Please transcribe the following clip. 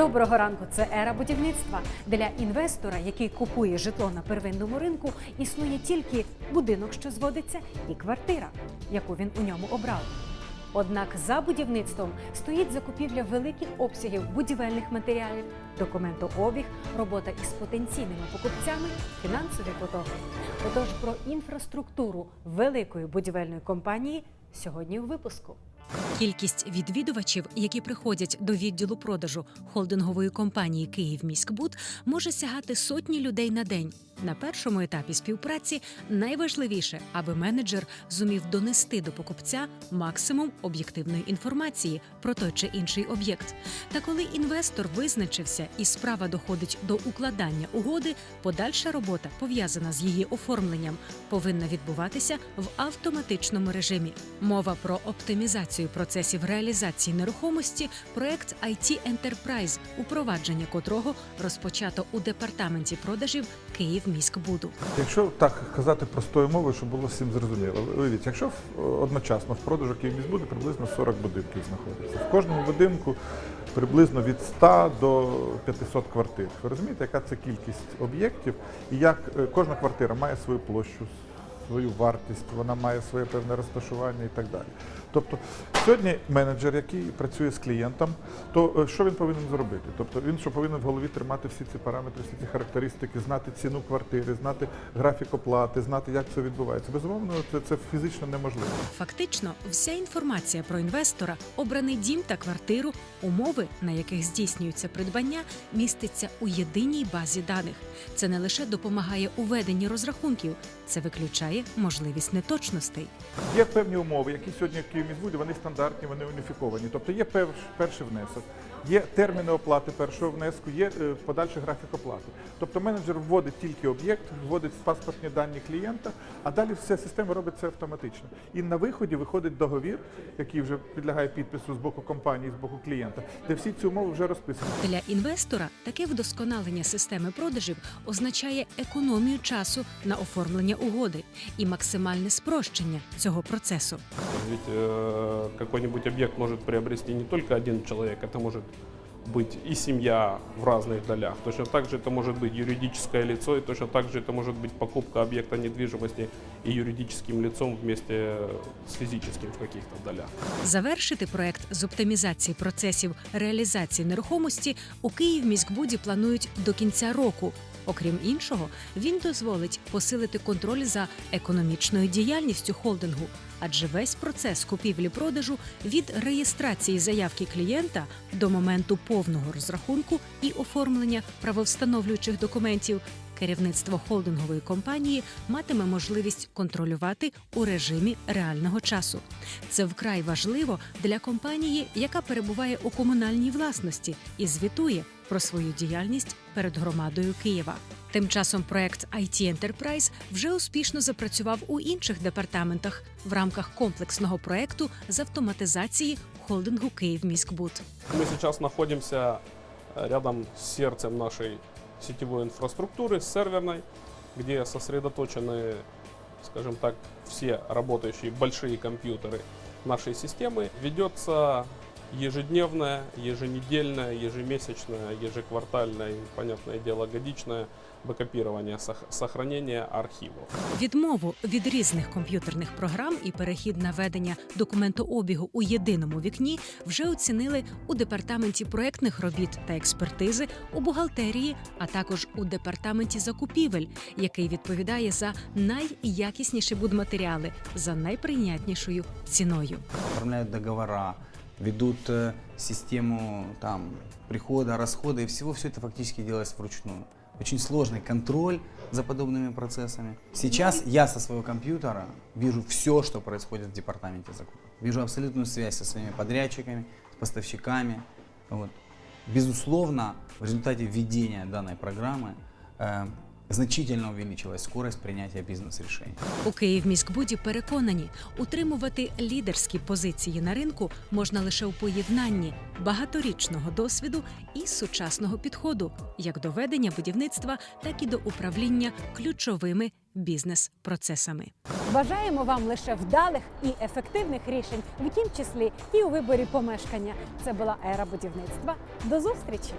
Доброго ранку. Це ера будівництва. Для інвестора, який купує житло на первинному ринку, існує тільки будинок, що зводиться, і квартира, яку він у ньому обрав. Однак за будівництвом стоїть закупівля великих обсягів будівельних матеріалів, документообіг, робота із потенційними покупцями, фінансові потоки. Отож про інфраструктуру великої будівельної компанії сьогодні у випуску. Кількість відвідувачів, які приходять до відділу продажу холдингової компанії «Київміськбуд», може сягати сотні людей на день. На першому етапі співпраці найважливіше, аби менеджер зумів донести до покупця максимум об'єктивної інформації про той чи інший об'єкт. Та коли інвестор визначився і справа доходить до укладання угоди, подальша робота, пов'язана з її оформленням, повинна відбуватися в автоматичному режимі. Мова про оптимізацію процесів реалізації нерухомості, проект IT Enterprise, упровадження котрого розпочато у департаменті продажів Київміськбуду. Якщо так казати простою мовою, щоб було всім зрозуміло, уявіть, якщо одночасно в продажу Київміськбуду приблизно 40 будинків знаходиться. В кожному будинку приблизно від 100 до 500 квартир. Ви розумієте, яка це кількість об'єктів і як е, кожна квартира має свою площу, свою вартість, вона має своє певне розташування і так далі. Тобто сьогодні менеджер, який працює з клієнтом, то е, що він повинен зробити? Тобто він що повинен в голові тримати всі ці параметри, всі ці характеристики, знати ціну квартири, знати графік оплати, знати, як це відбувається. Безумовно, це, це фізично неможливо. Фактично, вся інформація про інвестора, обраний дім та квартиру, умови, на яких здійснюється придбання, міститься у єдиній базі даних. Це не лише допомагає у веденні розрахунків, це виключає можливість неточностей. Є певні умови, які сьогодні в Київміськбуді, вони стандартні, вони уніфіковані. Тобто є перш, перший внесок, є терміни оплати першого внеску, є е, подальший графік оплати. Тобто менеджер вводить тільки об'єкт, вводить паспортні дані клієнта, а далі вся система робить це автоматично. І на виході виходить договір, який вже підлягає підпису з боку компанії, з боку клієнта, де всі ці умови вже розписані. Для інвестора таке вдосконалення системи продажів означає економію часу на оформлення угоди і максимальне спрощення цього процесу. Ведь э, какой-нибудь объект может приобрести не только один человек, это может быть и семья в разных долях. Точно так же это может быть юридическое лицо, и точно так же это может быть покупка объекта недвижимости и юридическим лицом вместе с физическим в каких-то долях. Завершити проект з оптимізації процесів реалізації нерухомості у Київміськбуді планують до кінця року. Окрім іншого, він дозволить посилити контроль за економічною діяльністю холдингу, адже весь процес купівлі-продажу від реєстрації заявки клієнта до моменту повного розрахунку і оформлення правовстановлюючих документів керівництво холдингової компанії матиме можливість контролювати у режимі реального часу. Це вкрай важливо для компанії, яка перебуває у комунальній власності і звітує про свою діяльність перед громадою Києва. Тим часом проект IT Enterprise вже успішно запрацював у інших департаментах в рамках комплексного проекту з автоматизації холдингу Київміськбуд. Мы сейчас находимся э, рядом с сердцем нашей сетевой инфраструктуры, серверной, где сосредоточены, скажем так, все работающие большие компьютеры нашей системы. Ведется ежедневное, еженедельное, ежемесячное, ежеквартальное, и, понятное дело, годичное бэкопирование, сох- сохранение архивов. Відмову від різних комп'ютерних програм і перехід на ведення документообігу у єдиному вікні вже оцінили у департаменті проектних робіт та експертизи, у бухгалтерії, а також у департаменті закупівель, який відповідає за найякісніші будматеріали за найприйнятнішою ціною. оформляют договора, ведут э, систему там, прихода, расхода и всего, все это фактически делается вручную. Очень сложный контроль за подобными процессами. Сейчас я со своего компьютера вижу все, что происходит в департаменте закупок. Вижу абсолютную связь со своими подрядчиками, с поставщиками. Вот. Безусловно, в результате введения данной программы э, значительно увеличилась скорость принятия бизнес-решений. У Київміськбуді переконані, утримувати лідерські позиції на ринку можна лише у поєднанні багаторічного досвіду і сучасного підходу, як до ведення будівництва, так і до управління ключовими бізнес-процесами. Бажаємо вам лише вдалих і ефективних рішень, в тім числі і у виборі помешкання. Це була ера будівництва. До зустрічі!